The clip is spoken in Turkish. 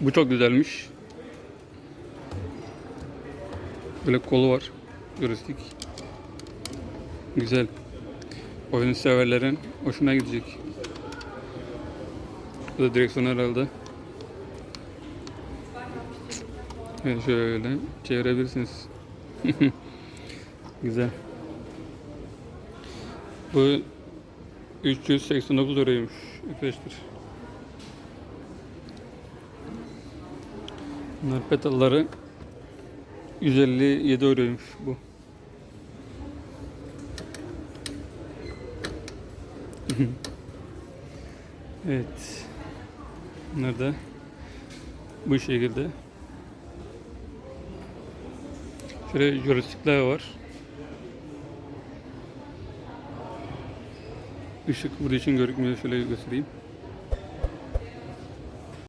Bu çok güzelmiş. Böyle kolu var. Joystick. Güzel. Oyun severlerin hoşuna gidecek. Bu da direksiyon herhalde. Evet şöyle çevirebilirsiniz. Güzel. Bu 389 liraymış arkadaşlar. Bunlar pedalları 157 euroymuş bu. evet. Bunlar da bu şekilde. Şöyle joystickler var. Işık burada için görükmüyor. Şöyle göstereyim.